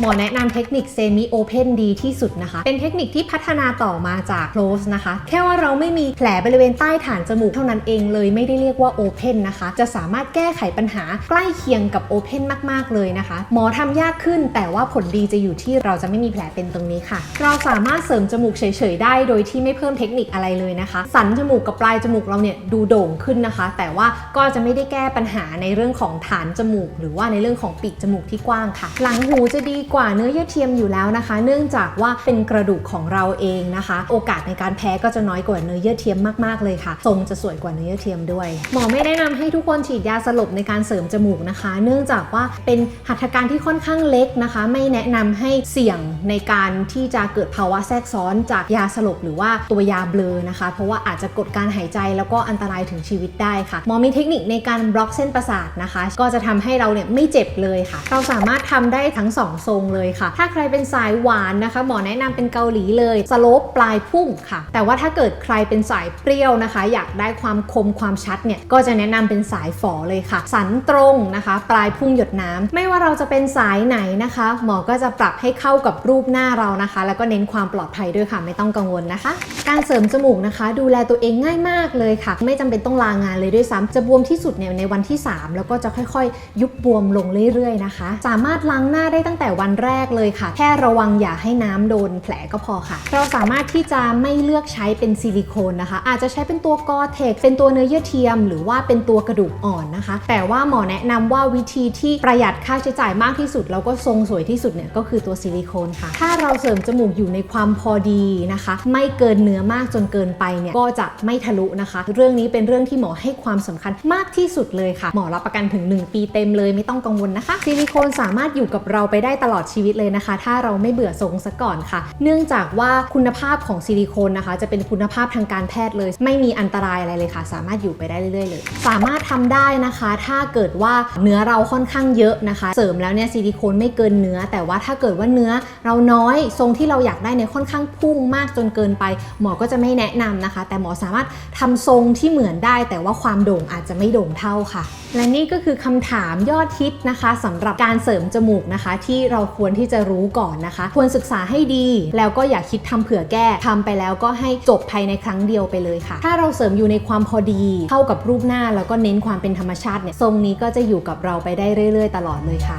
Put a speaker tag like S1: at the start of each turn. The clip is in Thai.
S1: หมอแนะนำเทคนิคเซมิโอเพนดีที่สุดนะคะ เป็นเทคนิคที่พัฒนาต่อมาจาก close นะคะ แค่ว่าเราไม่มีแผลบริเวณใต้ฐานจมูกเท่านั้นเองเลยไม่ได้เรียกว่า open นนะคะ จะสามารถแก้ไขปัญหาใกล้เคียงกับ open มาก ๆ เลยนะคะ หมอทำยากขึ้น แต่ว่าผลดีจะอยู่ที่เราจะไม่มีแผลเป็นตรงนี้ค่ะ เราสามารถเสริมจมูกเฉยๆได้ โดยที่ไม่เพิ่มเทคนิคอะไรเลยนะคะ สันจมูกกับปลายจมูกเราเนี่ยดูโด่งขึ้นนะคะ แต่ว่าก็จะไม่ได้แก้ปัญหาในเรื่องของฐานจมูก หรือว่าในเรื่องของปีกจมูกที่กว้างค่ะ หลังหูจะดีกว่าเนื้อเยื่อเทียมอยู่แล้วนะคะ เนื่องจากว่าเป็นกระดูกของเราเองนะคะ โอกาสในการแพ้ก็จะน้อยกว่าเนื้อเยื่อเทียมมากๆเลยค่ะ ทรงจะสวยกว่าเนื้อเยื่อเทียมด้วย หมอไม่แนะนำให้ทุกคนฉีดยาสลบในการเสริมจมูกนะคะ เนื่องจากว่าเป็นหัตถการที่ค่อนข้างเล็กนะคะ ไม่แนะนำให้เสี่ยงในการที่จะเกิดภาวะแทรกซ้อนจากยาสลบหรือว่าตัวยาเบลอนะคะ เพราะว่าอาจจะกดการหายใจแล้วก็อันตรายถึงชีวิตได้ค่ะหมอมีเทคนิคในการบล็อกเส้นประสาทนะคะ ก็จะทำให้เราเนี่ยไม่เจ็บเลยค่ะ เราสามารถทำได้ทั้งสองทรงเลยค่ะ ถ้าใครเป็นสายหวานนะคะ หมอแนะนำเป็นเกาหลีเลยสโลปปลายพุ่งค่ะ แต่ว่าถ้าเกิดใครเป็นสายเปรี้ยวนะคะ อยากได้ความคมความชัดเนี่ยก็จะแนะนำเป็นสายฝอเลยค่ะ สันตรงนะคะ ปลายพุ่งหยดน้ำไม่ว่าเราจะเป็นสายไหนนะคะ หมอก็จะปรับให้เข้ากับรูปหน้าเรานะคะ แล้วก็เน้นความปลอดภัยด้วยค่ะ ไม่ต้องกังวลนะคะ การเสริมจมูกนะคะ ดูแลตัวเองง่ายมากเลยค่ะ ไม่จำเป็นต้องลางานเลยด้วยซ้ำจะบวมที่สุดเนี่ยในวันที่ 3 แล้วก็จะค่อยๆ ยุบบวมลงเรื่อยๆนะคะ สามารถล้างหน้าได้ตั้งแต่วันแรกเลยค่ะ แค่ระวังอย่าให้น้ำโดนแผลก็พอค่ะ เราสามารถที่จะไม่เลือกใช้เป็นซิลิโคนนะคะ อาจจะใช้เป็นตัวกอเทคเป็นตัวเนื้อเยื่อเทียม หรือว่าเป็นตัวกระดูกอ่อนนะคะ แต่ว่าหมอแนะนำว่าวิธีที่ประหยัดค่าใช้จ่ายมากที่สุด แล้วก็ทรงสวยที่สุดเนี่ยก็คือตัวซิลิโคนค่ะ ถ้าเราเสริมจมูกอยู่ในความพอดีนะคะ ไม่เกินเนื้อมากจนเกินไปเนี่ยก็จะไม่ทะลุนะคะ เรื่องนี้เป็นเรื่องที่หมอให้ความสำคัญมากที่สุดเลยค่ะ หมอรับประกันถึง 1 ปีเต็มเลยไม่ต้องกังวลนะคะซิลิโคนสามารถอยู่กับเราไปได้ตลอดอดชีวิตเลยนะคะ ถ้าเราไม่เบื่อทรงซะก่อนค่ะ เนื่องจากว่าคุณภาพของซิลิโคนนะคะ จะเป็นคุณภาพทางการแพทย์เลย ไม่มีอันตรายอะไรเลยค่ะ สามารถอยู่ไปได้เรื่อยๆเลย สามารถทำได้นะคะ ถ้าเกิดว่าเนื้อเราค่อนข้างเยอะนะคะ เสริมแล้วเนี่ยซิลิโคนไม่เกินเนื้อ แต่ว่าถ้าเกิดว่าเนื้อเราน้อยทรงที่เราอยากได้เนี่ยค่อนข้างพุ่งมากจนเกินไป หมอก็จะไม่แนะนำนะคะ แต่หมอสามารถทำทรงที่เหมือนได้ แต่ว่าความโด่งอาจจะไม่โด่งเท่าค่ะ และนี่ก็คือคำถามยอดฮิตนะคะสำหรับการเสริมจมูกนะคะ ที่เราควรที่จะรู้ก่อนนะคะ ควรศึกษาให้ดี แล้วก็อย่าคิดทำเผื่อแก้ทำไปแล้วก็ให้จบภายในครั้งเดียวไปเลยค่ะ ถ้าเราเสริมอยู่ในความพอดี เข้ากับรูปหน้าแล้วก็เน้นความเป็นธรรมชาติเนี่ยทรงนี้ก็จะอยู่กับเราไปได้เรื่อย ๆ ตลอดเลยค่ะ